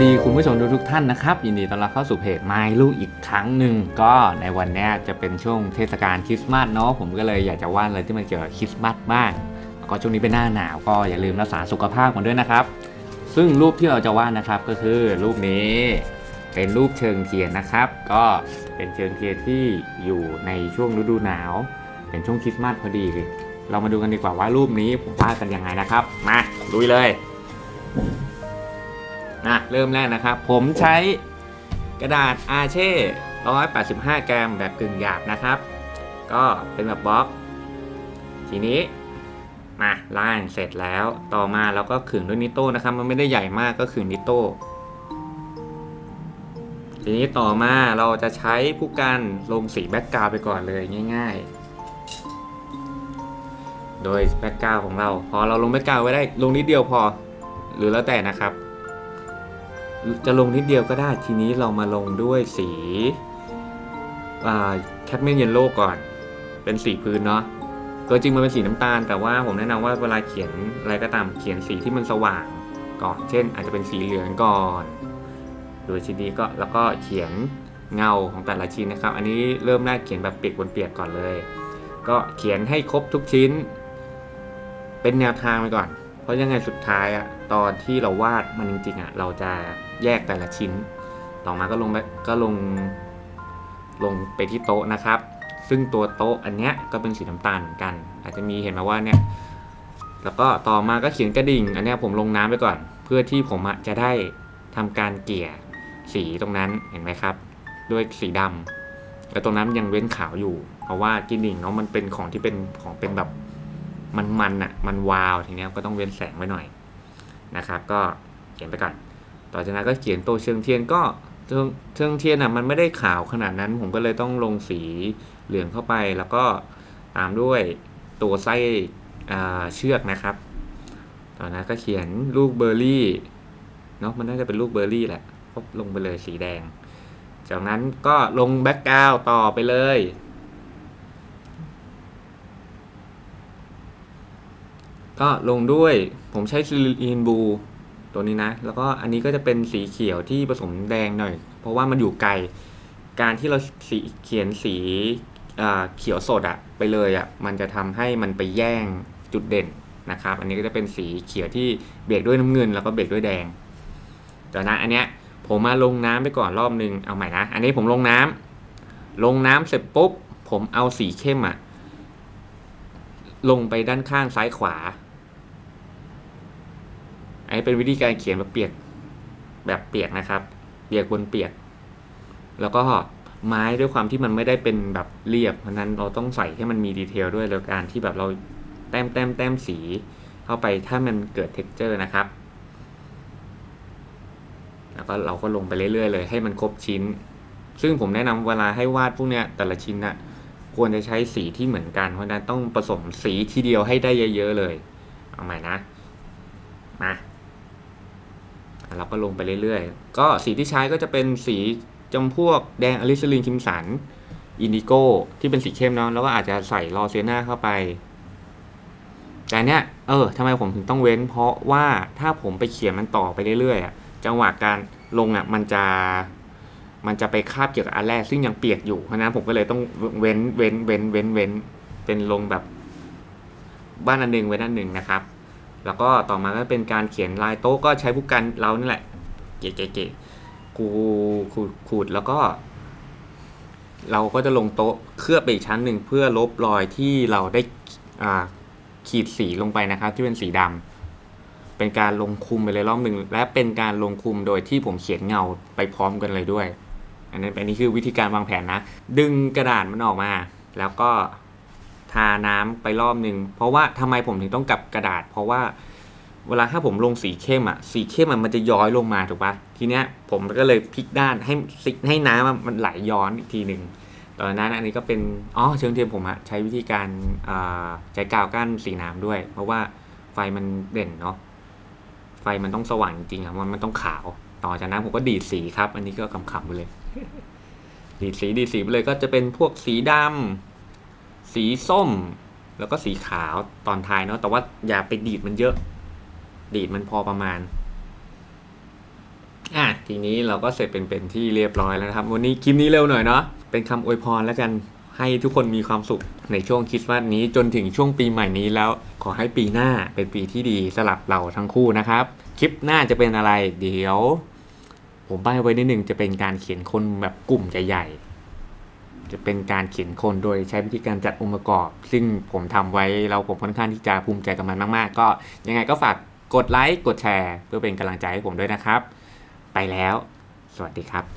สวัสดีคุณผู้ชมทุกท่านนะครับ ยินดีต้อนรับเข้าสู่เพจ My ลูกอีกครั้งหนึ่งก็ในวันนี้จะเป็นช่วงเทศกาลคริสต์มาสเนาะผมก็เลยอยากจะวาดอะไรที่มันเกี่ยวกับคริสต์มาสบ้างก็ช่วงนี้เป็นหน้าหนาวก็อย่าลืมรักษาสุขภาพกันด้วยนะครับ ซึ่งรูปที่เราจะวาดนะครับก็คือรูปนี้เป็นรูปเชิงเทียนนะครับ ก็เป็นเชิงเทียนที่อยู่ในช่วงฤดูหนาว เป็นช่วงคริสต์มาสพอดีเลยเรามาดูกันดีกว่าว่ารูปนี้ผมวาดกันยังไงนะครับ มาลุยเลย นะเริ่มแรกนะครับ ผมใช้กระดาษอาเช่ 185 กรัมแบบกึ่งหยาบนะครับ ก็เป็นแบบบล็อก ทีนี้มาล่างเสร็จแล้วต่อมาเราก็ขึงด้วยนิโต้นะครับ มันไม่ได้ใหญ่มากก็ขึงนิโต้ทีนี้ต่อมาเราจะใช้ผู้กันลงสีแบ็กกราวไปก่อนเลยง่าย ๆ โดยแบ็กกราวของเรา พอเราลงแบ็กกราวไว้ได้ลงนิดเดียวพอ หรือแล้วแต่นะครับ จะลงนิดเดียวก็ได้ทีนี้เรามาลงด้วยสีแคปเมนเยลโล่ก่อน เป็นสีพื้นเนาะตัวจริงมันเป็นสีน้ำตาล แต่ว่าผมแนะนำว่าเวลาเขียนอะไรก็ตามเขียนสีที่มันสว่างก่อน เช่น อาจจะเป็นสีเหลืองก่อน โดยชิ้นนี้ก็แล้วก็เขียนเงาของแต่ละชิ้นนะครับ อันนี้เริ่มแรกเขียนแบบเปียกบนเปียกก่อนเลย ก็เขียนให้ครบทุกชิ้น เป็นแนวทางไปก่อน ราะยังไงสุดท้ายอะตอนที่เราวาดมันจริงๆอะเราจะแยกแต่ละชิ้น ต่อมาก็ลงไปก็ลงลงไปที่โต๊ะนะครับ ซึ่งตัวโต๊ะอันเนี้ยก็เป็นสีน้ำตาลเหมือนกัน อาจจะมีเห็นไหมว่าเนี่ยแล้วก็ต่อมาก็เขียนกระดิ่ง อันเนี้ยผมลงน้ำไปก่อน เพื่อที่ผมจะได้ทำการเกลี่ยสีตรงนั้นเห็นไหมครับ ด้วยสีดำแล้วตรงนั้นยังเว้นขาวอยู่ เพราะว่ากระดิ่งเนาะมันเป็นของที่เป็นของเป็นแบบ มันมันอะมันวาวทีนี้ก็ต้องเว้นแสงไว้หน่อยนะครับ ก็เขียนไปก่อนต่อจากนั้นก็เขียนตัวเชิงเทียนก็เชิงเทียนอะมันไม่ได้ขาวขนาดนั้น ผมก็เลยต้องลงสีเหลืองเข้าไปแล้วก็ตามด้วยตัวไส้เชือกนะครับ ต่อนั้นก็เขียนลูกเบอร์รี่เนาะมันน่าจะเป็นลูกเบอร์รี่แหละก็ลงไปเลยสีแดง จากนั้นก็ลงแบ็กกราวต่อไปเลย ก็ลงด้วยผมใช้ซิลินบูตัวนี้นะ แล้วก็อันนี้ก็จะเป็นสีเขียวที่ผสมแดงหน่อย เพราะว่ามันอยู่ไกล การที่เราสีเขียนสีเขียวสดอะไปเลยอะมันจะทำให้มันไปแย่งจุดเด่นนะครับ อันนี้ก็จะเป็นสีเขียวที่เบรกด้วยน้ำเงิน แล้วก็เบรกด้วยแดงจากนั้นอันเนี้ยผมมาลงน้ำไปก่อนรอบนึงเอาใหม่นะ อันนี้ผมลงน้ำลงน้ำเสร็จปุ๊บผมเอาสีเข้มอะลงไปด้านข้างซ้ายขวา อันนี้เป็นวิธีการเขียนแบบเปียกแบบเปียกนะครับ เปียกบนเปียก แล้วก็ไม้ด้วยความที่มันไม่ได้เป็นแบบเรียบ เพราะนั้นเราต้องใส่ให้มันมีดีเทลด้วยโดยการที่แบบเราแต้มแต้มแต้มสีเข้าไปถ้ามันเกิดเท็กเจอร์นะครับ แล้วก็เราก็ลงไปเรื่อยๆเลย ให้มันครบชิ้น ซึ่งผมแนะนำเวลาให้วาดพวกเนี้ยแต่ละชิ้นน่ะควรจะใช้สีที่เหมือนกัน เพราะนั้นต้องผสมสีทีเดียวให้ได้เยอะๆเลย เอาใหม่นะ มา เราก็ลงไปเรื่อยๆ ก็สีที่ใช้ก็จะเป็นสีจำพวกแดงอลิซิลินคิมสันอินดิโก้ที่เป็นสีเข้มเนาะแล้วก็อาจจะใส่ลอเซียนาเข้าไป แต่เนี้ยเออทำไมผมถึงต้องเว้น เพราะว่าถ้าผมไปเขียนมันต่อไปเรื่อยๆอะจังหวะการลงอะมันจะมันจะไปคาบเกี่ยวกับอันแรกซึ่งยังเปียกอยู่เพราะนั้นผมก็เลยต้องเว้นเว้นเว้นเว้นเว้นเป็นลงแบบบ้านอันหนึ่งไว้ด้านหนึ่งนะครับ แล้วก็ต่อมาก็เป็นการเขียนลายโต๊ะก็ใช้ผู้กันเรานี่แหละ เก๋ๆกูขูดขูดแล้วก็ เราก็จะลงโต๊ะเคลือบไปอีกชั้นหนึ่งเพื่อลบรอยที่เราได้ขีดสีลงไปนะครับ ที่เป็นสีดำเป็นการลงคุมไปเลยรอบหนึ่งและเป็นการลงคุมโดยที่ผมเขียนเงาไปพร้อมกันเลยด้วย อันนั้อันนี้คือวิธีการวางแผนนะ ดึงกระดาษมันออกมา แล้วก็ ทาน้ำไปรอบหนึ่งเพราะว่าทำไมผมถึงต้องกลับกระดาษ เพราะว่าเวลาถ้าผมลงสีเข้มอะสีเข้มอะมันจะย้อยลงมาถูกปะทีเนี้ยผมก็เลยพลิกด้านให้ซิให้น้ำมันไหลย้อนอีกทีหนึ่งตอนนั้นอันนี้ก็เป็นอ๋อเชิงเทียมผมอะใช้วิธีการใช้กาวกั้นสีน้ำด้วย เพราะว่าไฟมันเด่นเนาะไฟมันต้องสว่างจริงๆอะมันมันต้องขาว ต่อจากนั้นผมก็ดีดสีครับ อันนี้ก็ขำๆไปเลย ดีดสีดีดสีไปเลยก็จะเป็นพวกสีดำ สีส้ม แล้วก็สีขาวตอนท้ายเนาะแต่ว่าอย่าไปดีดมันเยอะ ดีดมันพอประมาณอะทีนี้เราก็เสร็จเป็นเป็นที่เรียบร้อยแล้วนะครับ วันนี้คลิปนี้เร็วหน่อยเนาะเป็นคำอวยพรแล้วกันให้ทุกคนมีความสุขในช่วงคริสต์มาสนี้จนถึงช่วงปีใหม่นี้แล้ว ขอให้ปีหน้าเป็นปีที่ดีสำหรับเราทั้งคู่นะครับ คลิปหน้าจะเป็นอะไรเดี๋ยว ผมใบ้ไว้นิดนึงจะเป็นการเขียนคนแบบกลุ่มใหญ่ๆ จะเป็นการเขียนคนโดยใช้วิธีการจัดองค์ประกอบ ซึ่งผมทำไว้เราผมค่อนข้างที่จะภูมิใจกับมันมาก ๆ ก็ยังไงก็ฝากกดไลค์กดแชร์ เพื่อเป็นกำลังใจให้ผมด้วยนะครับ ไปแล้ว สวัสดีครับ